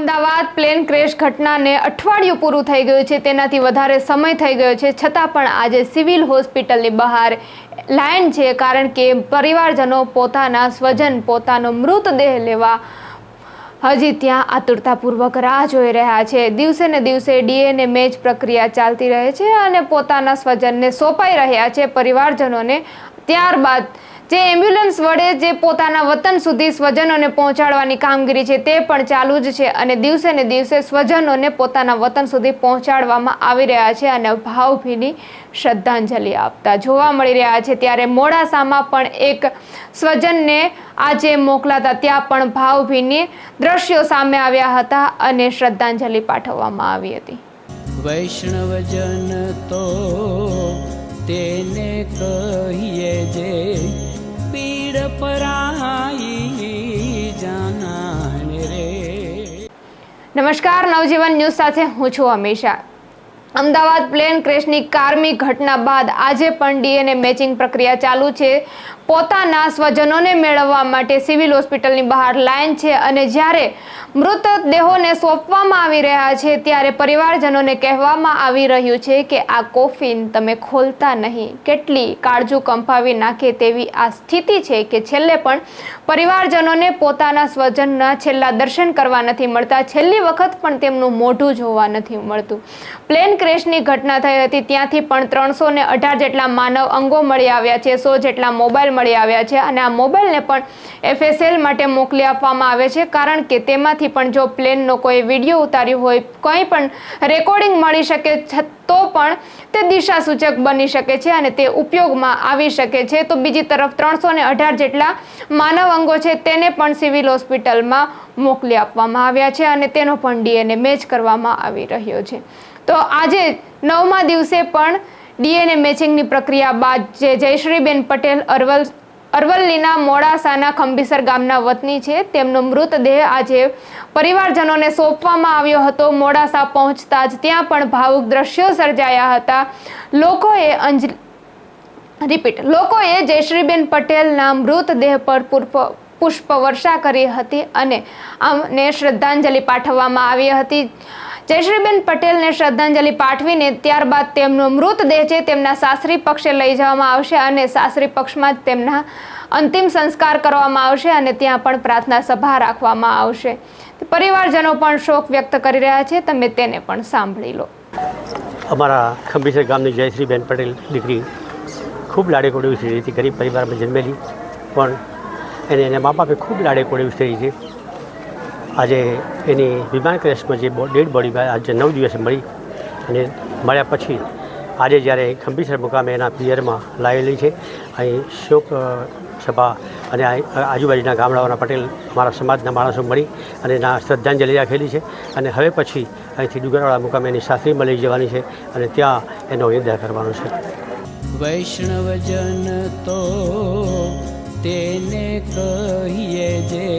Ahmedabad plane crash ઘટનાને અઠવાડિયું પૂરું થઈ ગયું છે. તેનાથી વધારે સમય થઈ ગયો છે. છતાં પણ આજે સિવિલ હોસ્પિટલની બહાર લાઈન છે કારણ કે પરિવારજનો પોતાના સ્વજન પોતાનો મૃતદેહ લેવા હજી ત્યાં આતુરતાપૂર્વક રાહ જોઈ રહ્યા છે. દિવસે ને દિવસે ડીએનએ મેચ પ્રક્રિયા ચાલતી રહે છે અને પોતાના સ્વજનને સોંપાઈ રહ્યા છે. પરિવારજનોને ત્યારબાદ જે એમ્બ્યુલન્સ વડે જે પોતાના વતન સુધી સ્વજનોને પહોંચાડવાની કામગીરી છે તે પણ ચાલુ જ છે અને દિવસે ને દિવસે સ્વજનોને પોતાના વતન સુધી પહોંચાડવામાં આવી રહ્યા છે અને ભાવભીની શ્રદ્ધાંજલિ આપતા જોવા મળી રહ્યા છે. ત્યારે મોડાસામાં પણ એક સ્વજનને આજે મોકલાતા ત્યાં પણ ભાવભીની દ્રશ્યો સામે આવ્યા હતા અને શ્રદ્ધાંજલિ પાઠવવામાં આવી હતી. વૈષ્ણવજન તો તેને કહીએ જે પીડ પરાઈ જાનાને રે નમસ્કાર નવજીવન ન્યૂઝ સાથે હું છું અમીષા. અમદાવાદ પ્લેન ક્રેશની કારમી ઘટના બાદ આજે પણ ડીએનએ મેચિંગ પ્રક્રિયા ચાલુ છે. પોતાના સ્વજનોને મેળવવા માટે સિવિલ હોસ્પિટલની બહાર લાઈન છે અને જ્યારે મૃતદેહોને સોંપવામાં આવી રહ્યા છે, ત્યારે પરિવારજનોને કહેવામાં આવી રહ્યું છે કે આ કોફિન તમે ખોલતા નહીં. કેટલી કાળજુ કંપાવી નાખે તેવી આ સ્થિતિ છે કે છેલ્લે પણ પરિવારજનોને પોતાના સ્વજનના છેલ્લા દર્શન કરવા નથી મળતા. છેલ્લી વખત પણ તેમનું મોઢું જોવા નથી મળતું. પ્લેન ક્રેશની ઘટના થઈ હતી, ત્યાંથી પણ ત્રણસો અઢાર જેટલા માનવ અંગો મળી આવ્યા છે, સો જેટલા મોબાઈલ મળી આવ્યા છે અને આ મોબાઈલને પણ એફએસએલ માટે મોકલી આપવામાં આવે છે. કારણ કે તેમાંથી પણ જો પ્લેનનો કોઈ વીડિયો ઉતાર્યો હોય, કંઈ પણ રેકોર્ડિંગ મળી શકે તો પણ તે દિશા સૂચક બની શકે છે અને તે ઉપયોગમાં આવી શકે છે. તો બીજી તરફ ત્રણસો ને અઢાર જેટલા માનવ અંગો છે તેને પણ સિવિલ હોસ્પિટલમાં મોકલી આપવામાં આવ્યા છે અને તેનો પણ ડીએનએ મેચ કરવામાં આવી રહ્યો છે. તો આજે નવમા દિવસે પણ ડીએનએ મેચિંગની પ્રક્રિયા બાદ જે જયશ્રીબેન પટેલ અરવલ અરવલ્લીના મોડાસાના ખંભીસર ગામના વતની છે. તેમનો મૃતદેહ આજે પરિવારજનોને સોંપવામાં આવ્યો હતો. મોડાસા પહોંચતા જ ત્યાં પણ ભાવુક દ્રશ્યો સર્જાયા હતા. લોકોએ અંજલિ રિપીટ, લોકોએ જયશ્રીબેન પટેલના મૃતદેહ પર પુષ્પ વર્ષા કરી હતી અને આમને શ્રદ્ધાંજલિ પાઠવવામાં આવી હતી. જયશ્રીબેન પટેલને શ્રદ્ધાંજલિ પાઠવીને ત્યારબાદ તેમનો મૃતદેહ છે તેમના સાસરી પક્ષે લઈ જવામાં આવશે અને સાસરી પક્ષમાં જ તેમના અંતિમ સંસ્કાર કરવામાં આવશે અને ત્યાં પણ પ્રાર્થના સભા રાખવામાં આવશે. પરિવારજનો પણ શોક વ્યક્ત કરી રહ્યા છે. તમે તેને પણ સાંભળી લો. અમારા ખંભીસર ગામની જયશ્રીબેન પટેલ દીકરી ખૂબ લાડે કોડે હતી. ગરીબ પરિવારમાં જન્મેલી, પણ એને એના મા બાપે ખૂબ લાડે કોડે ઉછરી છે. આજે એની વિમાન ક્રેશમાં જે ડેડ બોડી આજે નવ દિવસે મળી અને મળ્યા પછી આજે જ્યારે ખંભીસર મુકામે એના પિયરમાં લાવેલી છે. અહીં શોક સભા અને આજુબાજુના ગામડાઓના પટેલ અમારા સમાજના માણસો મળી અને એના શ્રદ્ધાંજલિ રાખેલી છે અને હવે પછી અહીંથી ડુગરવાળા મુકામે એની સાસરીમાં લઈ જવાની છે અને ત્યાં એનો વિદાય કરવાનો છે. વૈષ્ણવજન તો તેને કહીએ જે